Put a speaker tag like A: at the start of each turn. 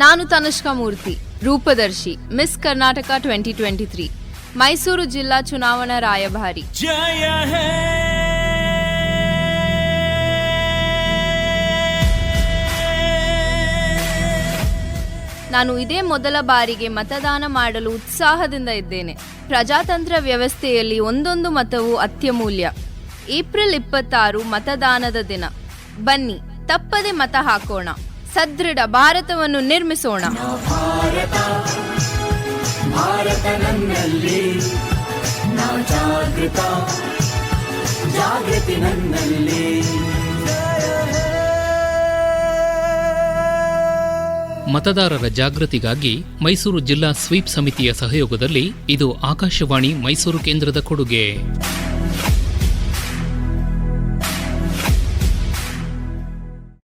A: ನಾನು Tanushka Murthy ರೂಪದರ್ಶಿ miss Karnataka twenty twenty three Mysuru ಜಿಲ್ಲಾ ಚುನಾವಣಾ ರಾಯಭಾರಿ.
B: ಜಯ ಹೇ!
A: ನಾನು ಇದೇ ಮೊದಲ ಬಾರಿಗೆ ಮತದಾನ ಮಾಡಲು ಉತ್ಸಾಹದಿಂದ ಇದ್ದೇನೆ. ಪ್ರಜಾತಂತ್ರ ವ್ಯವಸ್ಥೆಯಲ್ಲಿ ಒಂದೊಂದು ಮತವು ಅತ್ಯಮೂಲ್ಯ. ಏಪ್ರಿಲ್ ಇಪ್ಪತ್ತಾರು ಮತದಾನದ ದಿನ. ಬನ್ನಿ ತಪ್ಪದೆ ಮತ ಹಾಕೋಣ. ಸದೃಢ ಭಾರತವನ್ನು ನಿರ್ಮಿಸೋಣ.
B: ಭಾರತ ಭಾರತ ನನ್ನಲ್ಲಿ ನಾ ಜಾಗೃತ ಜಾಗೃತಿ ನನ್ನಲ್ಲಿ.
C: ಮತದಾರರ ಜಾಗೃತಿಗಾಗಿ ಮೈಸೂರು ಜಿಲ್ಲಾ ಸ್ವೀಪ್ ಸಮಿತಿಯ ಸಹಯೋಗದಲ್ಲಿ ಇದು ಆಕಾಶವಾಣಿ ಮೈಸೂರು ಕೇಂದ್ರದ ಕೊಡುಗೆ.